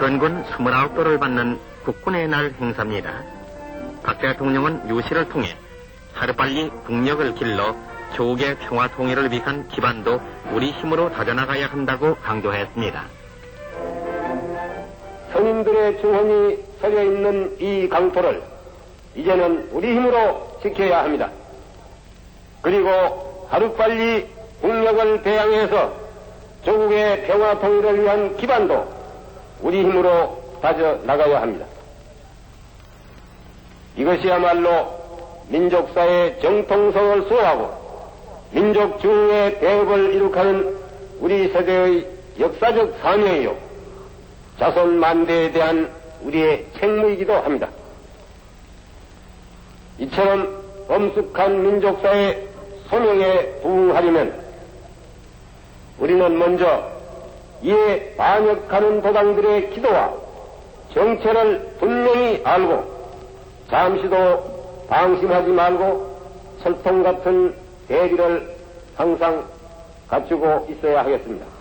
건군 29도를 받는 국군의 날 행사입니다. 박 대통령은 유시를 통해 하루빨리 국력을 길러 조국의 평화 통일을 위한 기반도 우리 힘으로 다져나가야 한다고 강조했습니다. 선인들의 증언이 서려 있는 이 강토를 이제는 우리 힘으로 지켜야 합니다. 그리고 하루빨리 국력을 배양해서 조국의 평화 통일을 위한 기반도 우리 힘으로 다져 나가야 합니다. 이것이야말로 민족사의 정통성을 수호하고 민족 중흥의 대업을 이룩하는 우리 세대의 역사적 사명이요. 자손 만대에 대한 우리의 책무이기도 합니다. 이처럼 엄숙한 민족사의 소명에 부응하려면 우리는 먼저 이에 반역하는 도당들의 기도와 정체를 분명히 알고 잠시도 방심하지 말고 철통 같은 대비를 항상 갖추고 있어야 하겠습니다.